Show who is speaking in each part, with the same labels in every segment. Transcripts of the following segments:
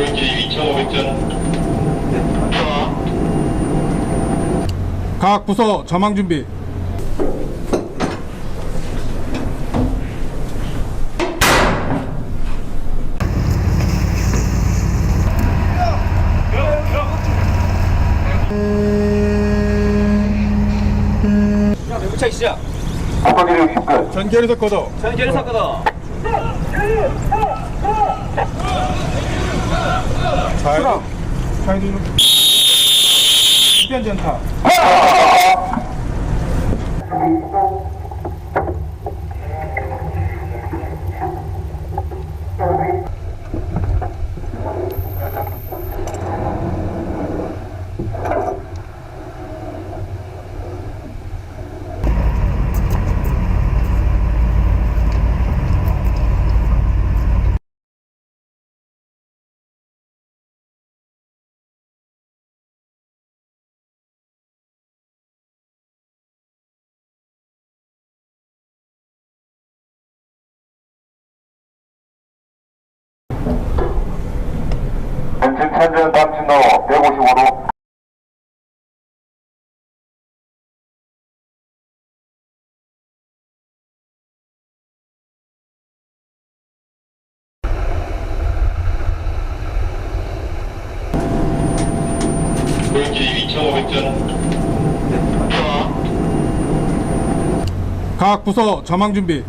Speaker 1: 고객길이 2,500전. 좋아.
Speaker 2: 각 부서 전망 준비.
Speaker 3: 매부차 시작.
Speaker 1: 한번이를 60분.
Speaker 2: 전개에서 걷어.
Speaker 3: 전개를 섞어서.
Speaker 2: 자, 차이도 수변 전타.
Speaker 1: 왼쪽 천전 박진로 155도. 고객길이 2,500전. 좋아.
Speaker 2: 각 부서 전망 준비.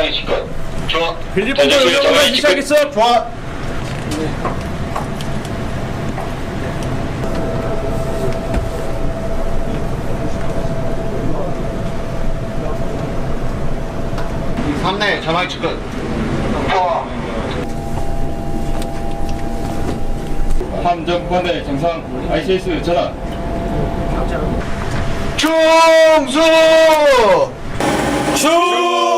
Speaker 1: 상위 시건. 좋아.
Speaker 3: 의료가
Speaker 1: 전장이
Speaker 3: 시작했어. 좋아.
Speaker 1: 삼내 전화기 측근. 좋아.
Speaker 4: 함정권의 정상 ICS 전환
Speaker 3: 충수! 충수!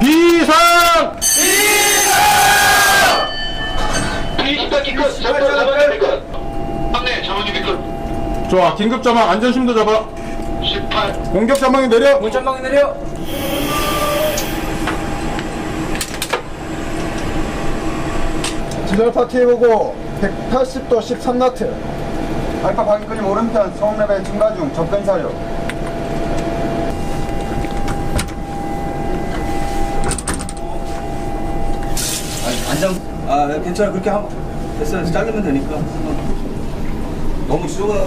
Speaker 3: 비상!
Speaker 1: 전화기 끝.
Speaker 2: 좋아. 긴급 전망 안전심도 잡아.
Speaker 1: 18.
Speaker 2: 공격 전망이 내려.
Speaker 3: 문전망이 내려.
Speaker 5: 지절 파티 해보고 180도 13나트 알파 방금 오른편 소음레벨 증가 중 접근 사료
Speaker 6: 안장 아 네, 괜찮아 그렇게 하면 됐어 자르면 되니까. 너무 쏘가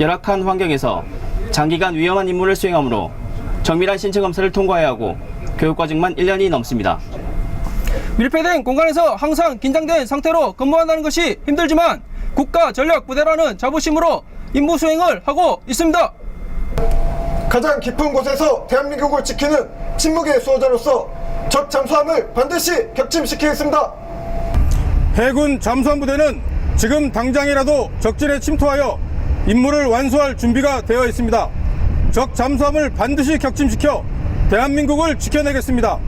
Speaker 7: 열악한 환경에서 장기간 위험한 임무를 수행하므로 정밀한 신체 검사를 통과해야 하고 교육 과정만 1년이 넘습니다.
Speaker 8: 밀폐된 공간에서 항상 긴장된 상태로 근무한다는 것이 힘들지만 국가 전략 부대라는 자부심으로 임무 수행을 하고 있습니다.
Speaker 3: 가장 깊은 곳에서 대한민국을 지키는 침묵의 수호자로서 적 잠수함을 반드시 격침시키겠습니다.
Speaker 2: 해군 잠수함 부대는 지금 당장이라도 적진에 침투하여 임무를 완수할 준비가 되어 있습니다. 적 잠수함을 반드시 격침시켜 대한민국을 지켜내겠습니다.